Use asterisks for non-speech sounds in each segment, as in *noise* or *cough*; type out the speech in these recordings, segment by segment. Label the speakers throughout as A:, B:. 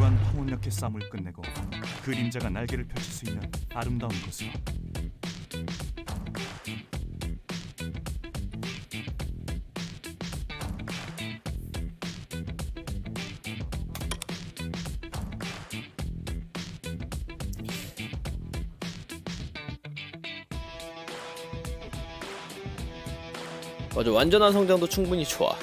A: 견고한 황혼역의 싸움을 끝내고 그림자가 날개를 펼칠 수 있는 아름다운 곳으로.
B: 맞아 완전한 성장도 충분히 좋아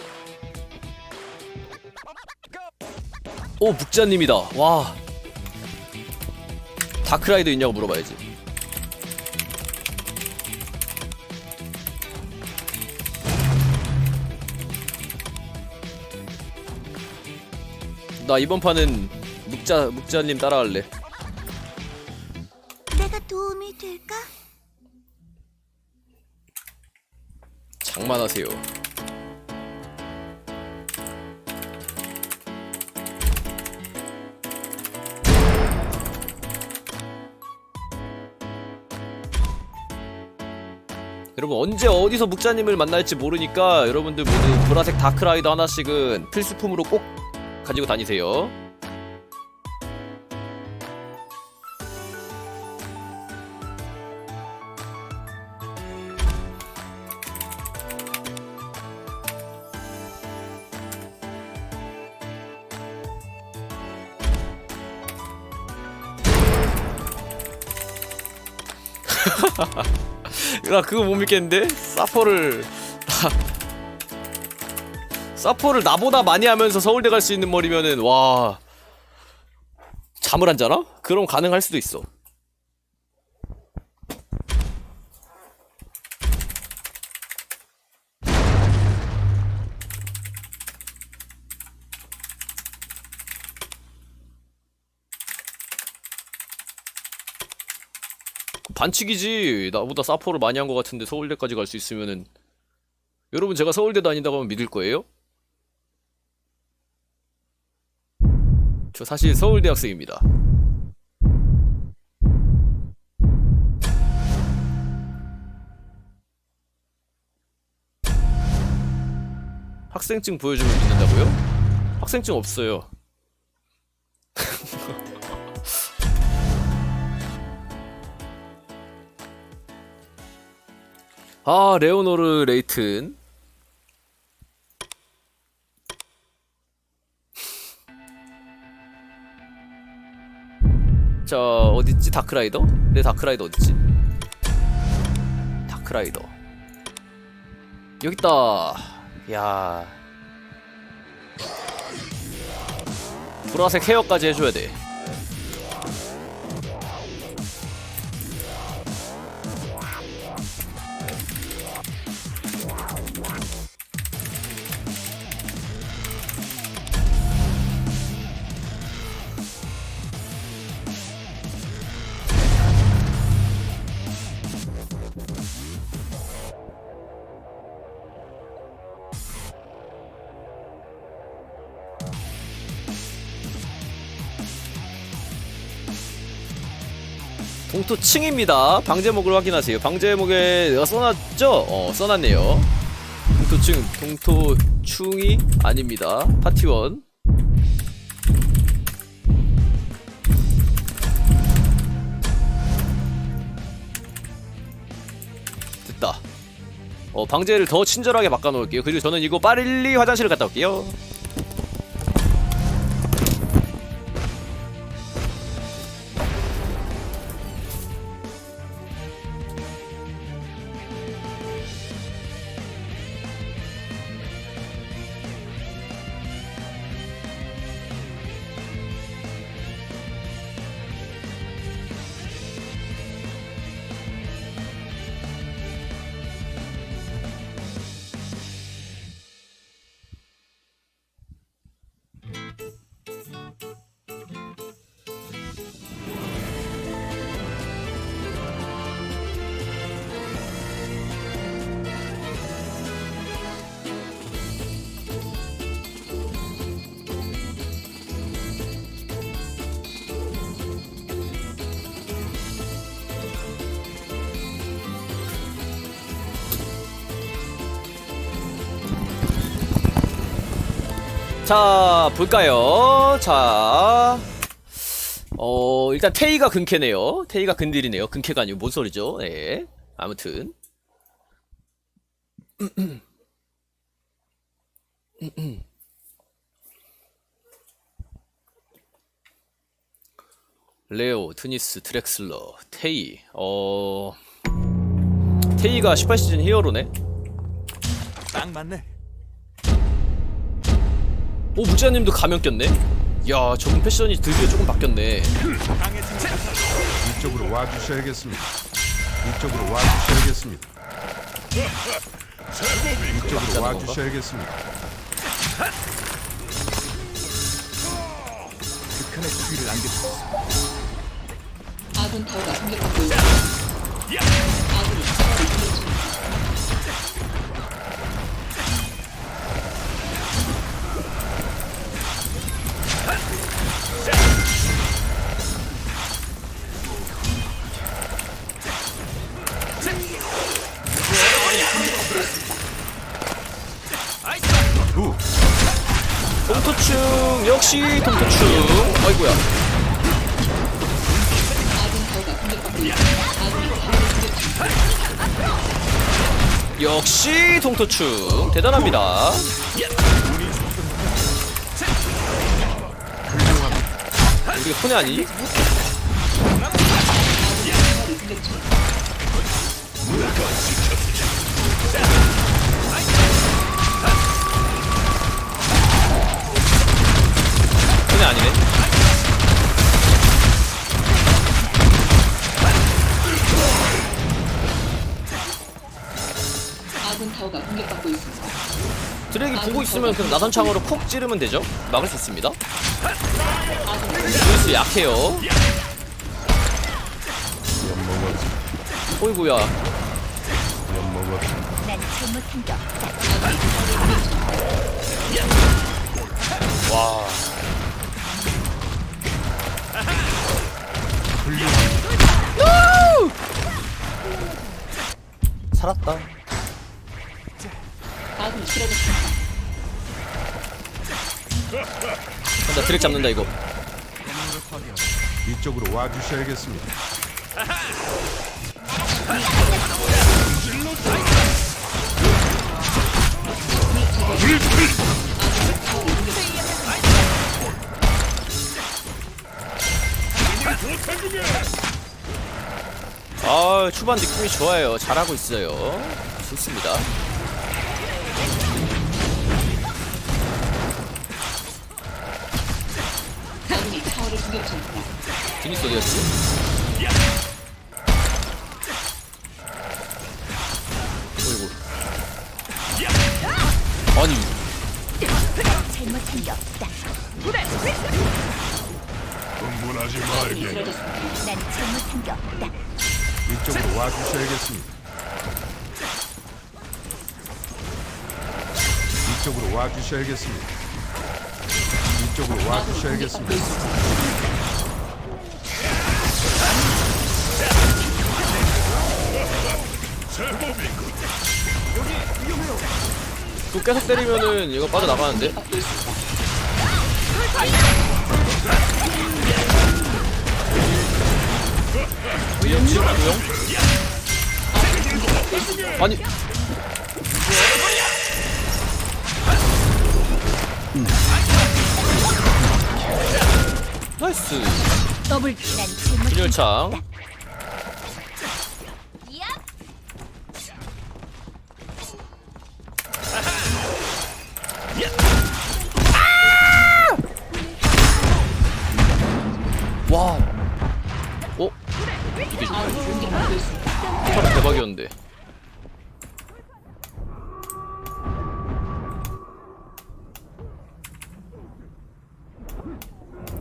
B: 오 묵자님이다. 와. 다크라이더 있냐고 물어봐야지. 나 이번 판은 묵자 묵자님 따라갈래.
C: 내가 도움이 될까?
B: 장만하세요 여러분 언제 어디서 묵자님을 만날지 모르니까 여러분들 모두 보라색 다크라이더 하나씩은 필수품으로 꼭 가지고 다니세요 *laughs* 나 그거 못 믿겠는데? 사퍼를 사퍼를 나보다 많이 하면서 서울대 갈 수 있는 머리면은 와 잠을 안 자나? 그럼 가능할 수도 있어. 반칙이지. 나보다 사포를 많이 한 것 같은데 서울대까지 갈 수 있으면은 여러분 제가 서울대 다닌다고 하면 믿을 거예요? 저 사실 서울대 학생입니다. 학생증 보여주면 믿는다고요? 학생증 없어요. *laughs* 아 레오노르 레이튼. *laughs* 자 어딨지? 다크라이더? 내 다크라이더 어딨지? 다크라이더. 여깄다. 야. 보라색 헤어까지 해줘야 돼 동토층입니다. 방제목을 확인하세요. 방제목에 내가 써놨죠? 어, 써놨네요. 동토층, 동토충이 아닙니다. 파티원. 됐다. 어, 방제를 더 친절하게 바꿔놓을게요. 그리고 저는 이거 빨리 화장실을 갔다 올게요. 자 볼까요 자 어, 일단 테이가 근캐네요. 테이가 근딜이네요. 근캐가 아니고 뭔 소리죠? 예. 아무튼. 레오, 트니스, 드렉슬러, 테이. 어. 테이가 18시즌 히어로네.
A: 딱 맞네.
B: 오, 묵자님도 가면 꼈네. 야, 저분 패션이 드디어 조금 바뀌었네.
C: 이쪽으로 와주셔야겠습니다. 이쪽으로 와주셔야겠습니다. 이쪽으로 와주셔야겠습니다.
A: 극한의 추위를 안겨주고
D: 아군 타워가 공격받고 있습니다. 아군이 타워를 공격 중
B: 동토충 역시 동토충. 아이고야. 역시 동토충 대단합니다. 우리가 손해 아니 아니네.
D: 아군 타워가 공격받고 있습니다.
B: 드랙이 보고 있으면 그냥 나선창으로 콕 찌르면 되죠? 막을 수 있습니다. 루이스 약해요. 어이구야.
E: 난 잘못한 게 없다.
B: 살았다. 나 드랙 잡는다 이거.
C: 이쪽으로 와 주셔야겠습니다.
B: 아 초반 느낌이 좋아요. 잘하고 있어요. 좋습니다. 디니스 어디였지? 또 계속 때리면은 이거 빠져나가는데?
D: 있습니다.
B: 위험지? 조용 아니. 나이스.
E: 더블 난 잘못한
B: 분열창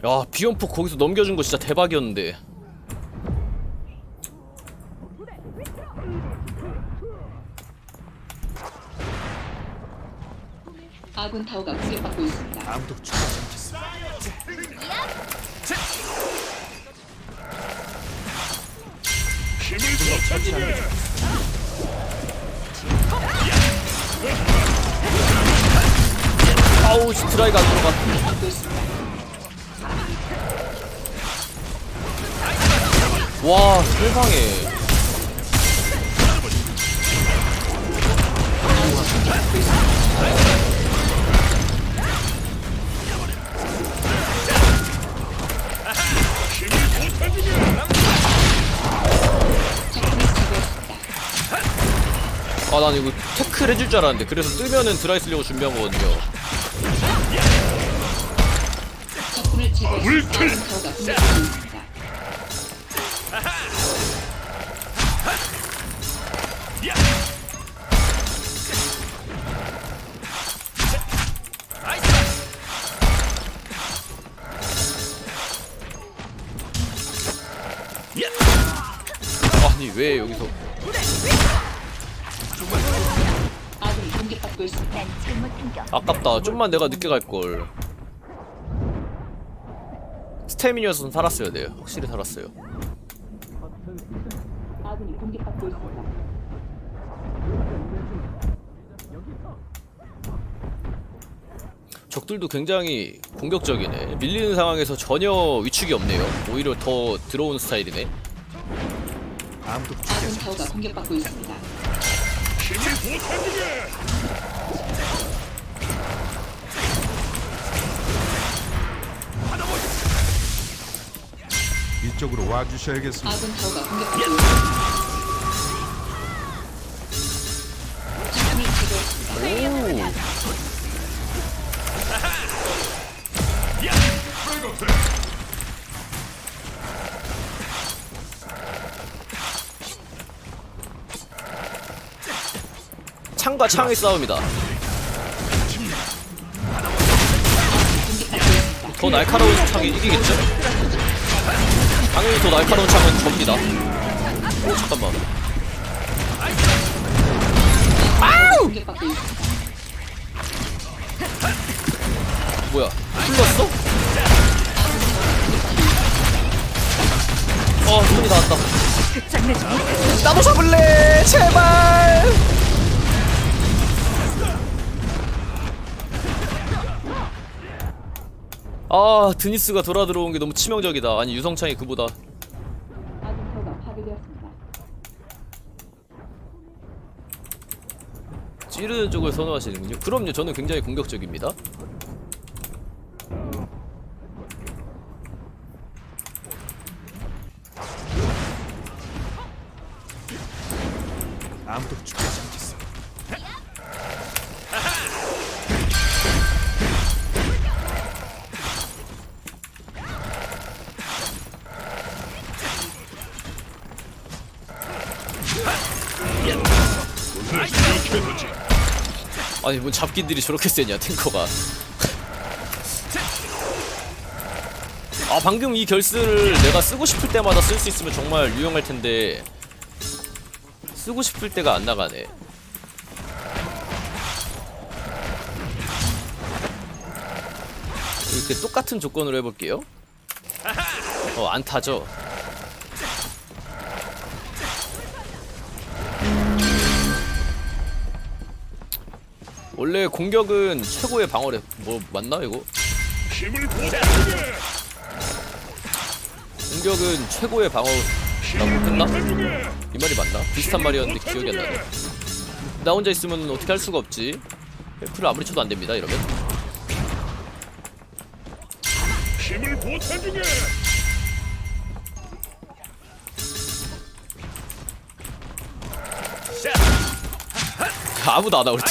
B: 야 비연폭 거기서 넘겨준 거 진짜 대박이었는데
D: 아군 타워가 공격받고 있습니다.
A: 아무도 죽지 않겠어. 힘을 더 처치하는
B: 아우 드라이가 안
D: 공격받고 있습니다.
B: 와 세상에. 아 난 이거 태클 해줄 줄 알았는데 그래서 뜨면은 드라이 쓰려고 준비한 거거든요.
D: 아
B: 아니 왜 여기서. 아깝다. 좀만 내가 늦게 갈 걸. 스태미니어선 살았어야 돼요. 확실히 살았어요. 적들도 굉장히 공격적이네. 밀리는 상황에서 전혀 위축이 없네요. 오히려 더 들어오는 스타일이네.
A: 아무도
D: 아군 타워가 공격받고 있습니다.
C: 이쪽으로 와주셔야겠습니다.
D: 아군 타워가 공격받고 있습니다. 적군을 제거했습니다.
B: 오. 창과 창의 싸움이다. 더 날카로운 창이 이기겠죠? 당연히 더 날카로운 창은 접니다. 오 잠깐만.
D: 있습니다.
B: 뭐야? 풀렸어? 어, 손이.
E: 끝장내지 못해.
B: 나도 잡을래, 제발. 아, 드니스가 돌아 들어온 게 너무 치명적이다. 아니 유성창이 그보다
D: 타워가 파괴되었습니다.
B: 찌르는 쪽을 선호하시는군요. 그럼요, 저는 굉장히 공격적입니다.
A: 아무도 죽
B: 아니 뭐 잡기들이 저렇게 세냐 탱커가. 아 방금 이 결스를 내가 쓰고 싶을 때마다 쓸 수 있으면 정말 유용할 텐데. 쓰고 싶을 때가 안 나가네. 이렇게 똑같은 조건으로 해볼게요. 어 안 타죠 원래 공격은 최고의 방어래 뭐 맞나 이거? 공격은 최고의 방어라고 했나? 이 말이 맞나? 비슷한 말이었는데 기억이 안 나네. 나 혼자 있으면 어떻게 할 수가 없지. F를 아무리 쳐도 안 됩니다. 이러면.
C: 힘을 보태 주게.
B: 아무도 안와 우리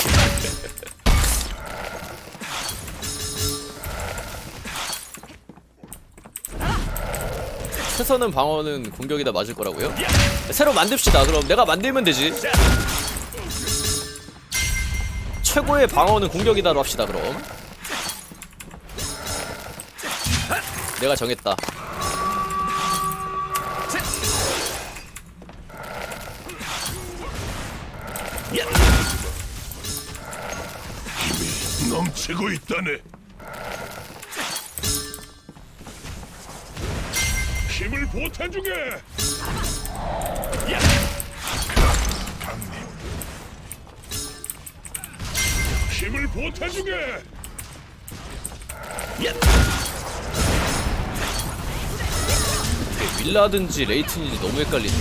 B: 최선은 방어는 공격이다 맞을 거라고요? 새로 만듭시다. 그럼 내가 만들면 되지. 최고의 방어는 공격이다로 합시다. 그럼. 내가 정했다.
C: 넘치고 있다네. 힘을 보태 주게. 강림. 힘을 보태 주게.
B: 이게 윌라든지 레이튼인지 너무 헷갈리네.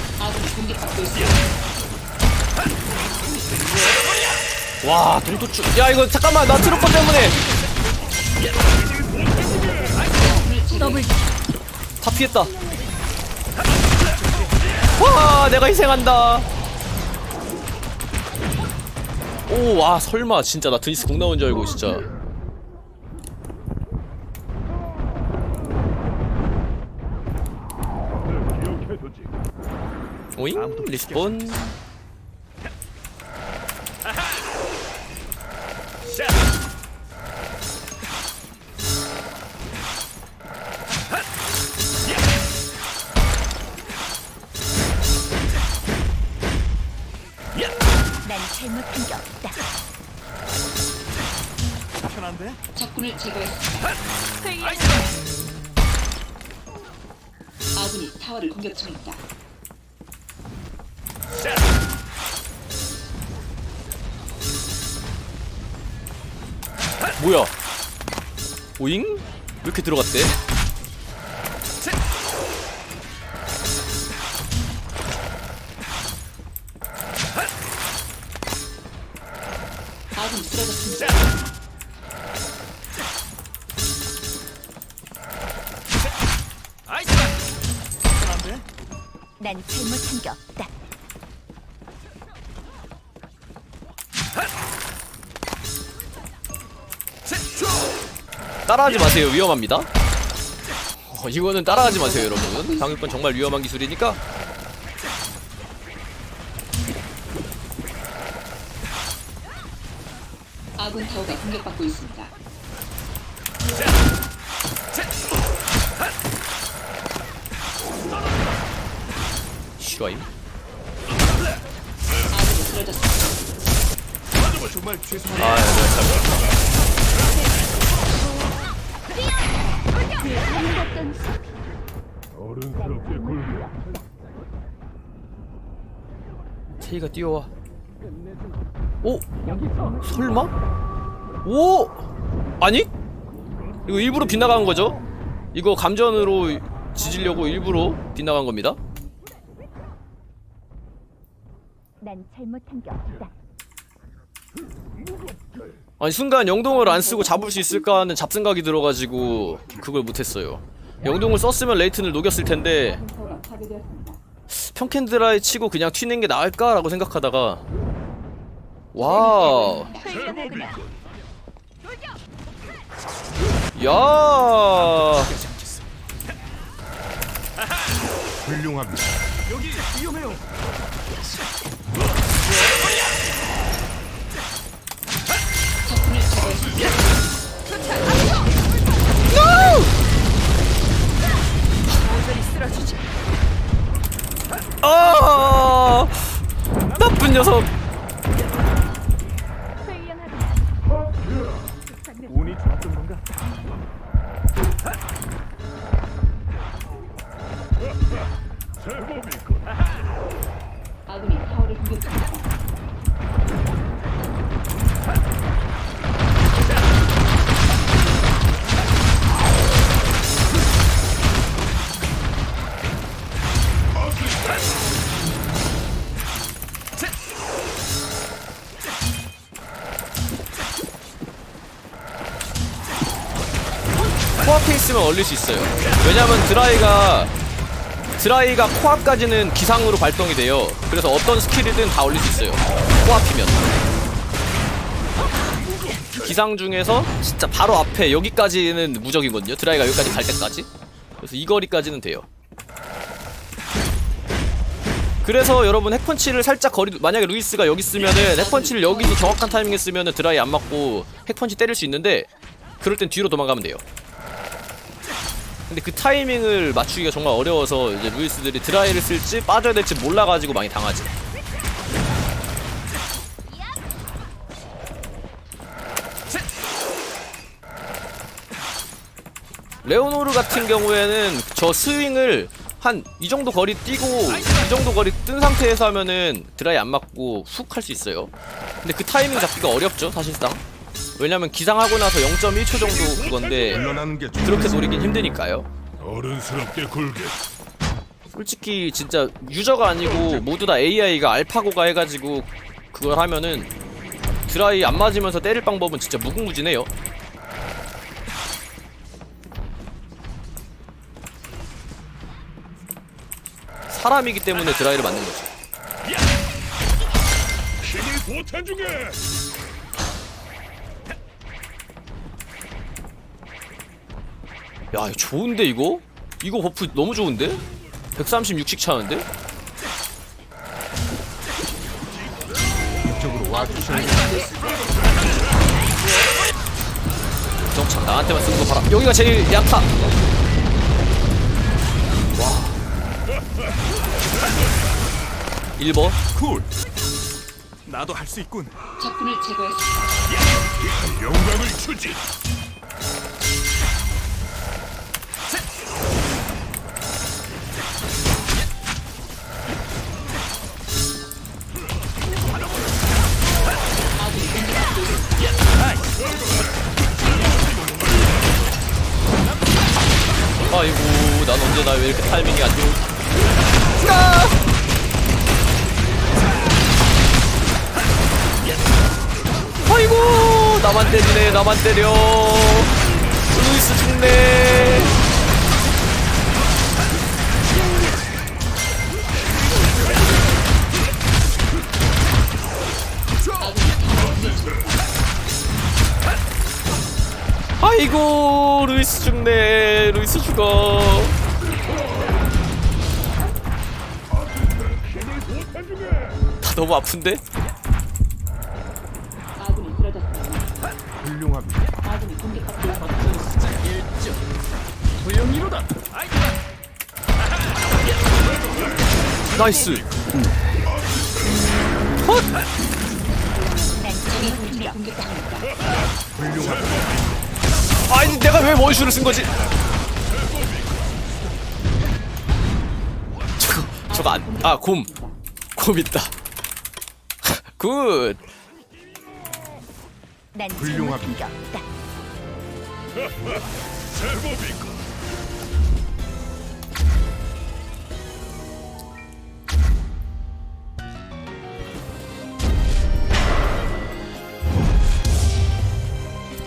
B: 와, 동토추. 야, 이거 잠깐만, 나 트루퍼 때문에
E: 더블
B: 다 피했다. 와, 내가 희생한다. 오, 와, 설마 진짜 나 드니스 공 나온 줄 알고 진짜. 오잉 리스폰
E: 잘못한 게 없다.
A: 편한데?
D: 적군을 제거했습니다. 아군이 타워를 공격 중입니다.
B: 뭐야 오잉 왜 이렇게 들어갔대 따라하지 마세요. 위험합니다. 어, 이거는 따라하지 마세요 여러분. 방금건 정말 위험한 기술이니까.
D: 아군 타워가 공격받고 있습니다.
B: 싫어임?
D: 아군이 쓰러졌습니다.
B: 아
C: 어른스럽게 굴게.
B: 테이가 뛰어와 오? 설마? 오? 아니? 이거 일부러 빗나간 거죠? 이거 감전으로 지지려고 일부러 빗나간 겁니다
E: 난 잘못한 게 없다.
B: 아니 순간 영동을 안 쓰고 잡을 수 있을까 하는 잡생각이 들어가지고 그걸 못했어요 영동을 썼으면 레이튼을 녹였을 텐데
D: 파괴되었습니다.
B: 평캔 드라이 치고 그냥 튀는 게 나을까라고 생각하다가 와우
E: 훌륭하구나.
B: 야
C: 훌륭합니다.
A: 여기 위험해요.
E: 쓰러지지.
B: 아 나쁜 녀석 있으면 얼릴 수 있어요. 왜냐면 드라이가 드라이가 코앞까지는 기상으로 발동이 돼요. 그래서 어떤 스킬이든 다 얼릴 수 있어요. 코앞이면. 기상 중에서 진짜 바로 앞에 여기까지는 무적이거든요. 드라이가 여기까지 갈 때까지. 그래서 이 거리까지는 돼요. 그래서 여러분 핵펀치를 살짝 거리 만약에 루이스가 여기 쓰면은 핵펀치를 여기서 정확한 타이밍에 쓰면은 드라이 안 맞고 핵펀치 때릴 수 있는데 그럴 땐 뒤로 도망가면 돼요 근데 그 타이밍을 맞추기가 정말 어려워서 이제 루이스들이 드라이를 쓸지 빠져야 될지 몰라가지고 많이 당하지. 레오노르 같은 경우에는 저 스윙을 한 이 정도 거리 뛰고 이 정도 거리 뜬 상태에서 하면은 드라이 안 맞고 훅 할 수 있어요. 근데 그 타이밍 잡기가 어렵죠, 사실상. 왜냐면 기상하고 나서 0.1초 정도 그건데 그렇게 노리긴 힘드니까요.
C: 어른스럽게 굴게.
B: 솔직히 진짜 유저가 아니고 모두 다 AI가 알파고가 해가지고 그걸 하면은 드라이 안 맞으면서 때릴 방법은 진짜 무궁무진해요. 사람이기 때문에 드라이를 맞는 거지. 야, 좋은데 이거? 이거 버프 너무 좋은데? 136씩 차는데?
C: 이쪽으로 와주셔야
B: 정착 나한테만 쓰는 거 봐라. 여기가 제일 약하. 와. 1번.
A: 쿨. 나도 할 수 있군.
D: 적군을 제거했습니다.
C: 영광을 주지.
B: 왜 이렇게 타이밍이 안 좋은. 아! 아이고, 나만 때리네, 나만 때려. 루이스 죽네. 아이고, 루이스 죽네. 루이스 죽어. *laughs* 너무 아픈데?
C: 훌륭합니다.
D: 아군이 공격받고 있습니다.
B: 나이스.
D: 공격당합니다.
B: 아니 내가 왜 원슈를 쓴 거지? 저거 저거 안, 아, 곰. 곰 있다. 굿.
E: 난 훌륭합니다.
C: 제법이고.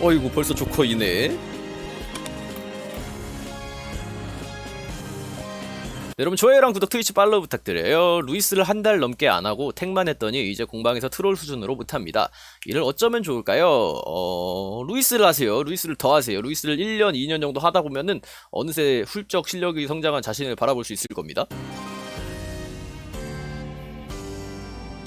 B: 어이구 벌써 조커이네. 네, 여러분 좋아요랑 구독 트위치 팔로우 부탁드려요. 루이스를 한 달 넘게 안 하고 택만 했더니 이제 공방에서 트롤 수준으로 못합니다. 이를 어쩌면 좋을까요? 어, 루이스를 하세요. 루이스를 더 하세요. 루이스를 1년, 2년 정도 하다 보면은 어느새 훌쩍 실력이 성장한 자신을 바라볼 수 있을 겁니다.